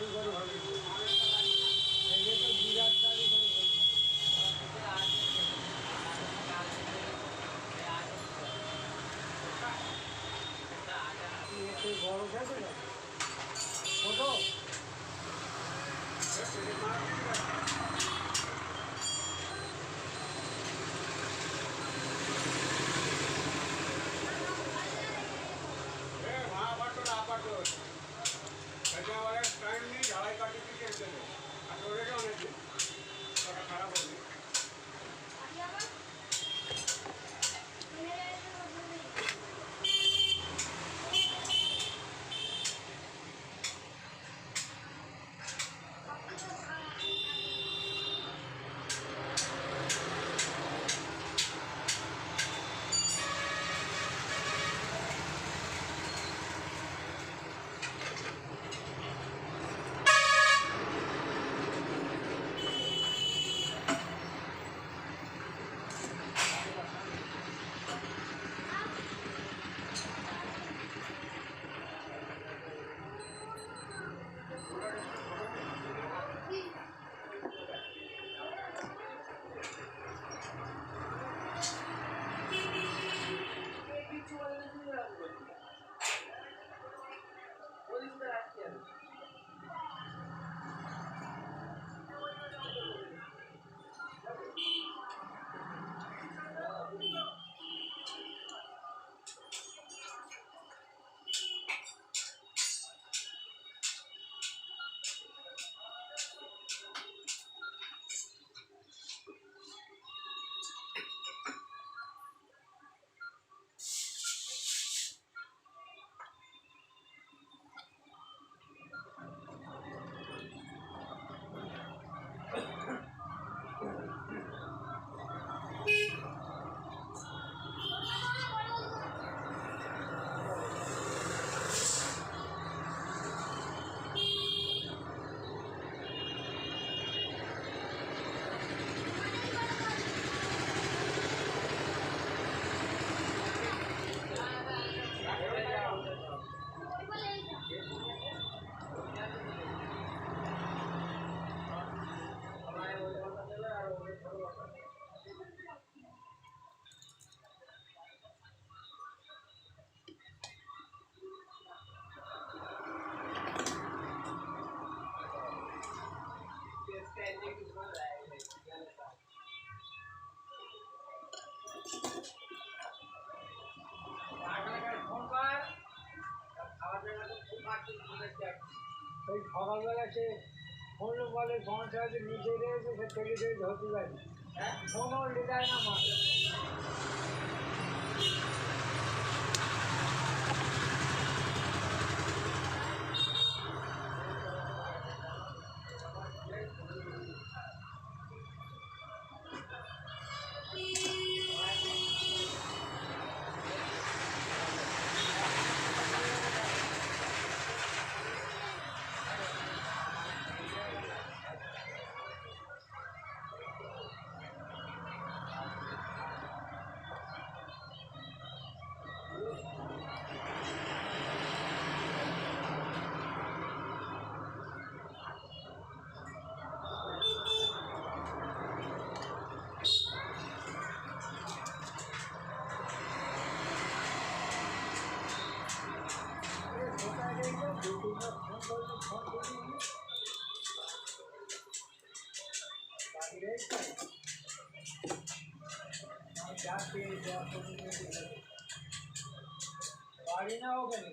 হবে এই তো বিরাট হবে এতে বড় খেতে ওই সকালবেলা সে ফোন বলে পঞ্চায়েতে নিচে রয়েছে সে থেকে ধরতে পারি ফোনও লেটায় না মা। Are you now opening?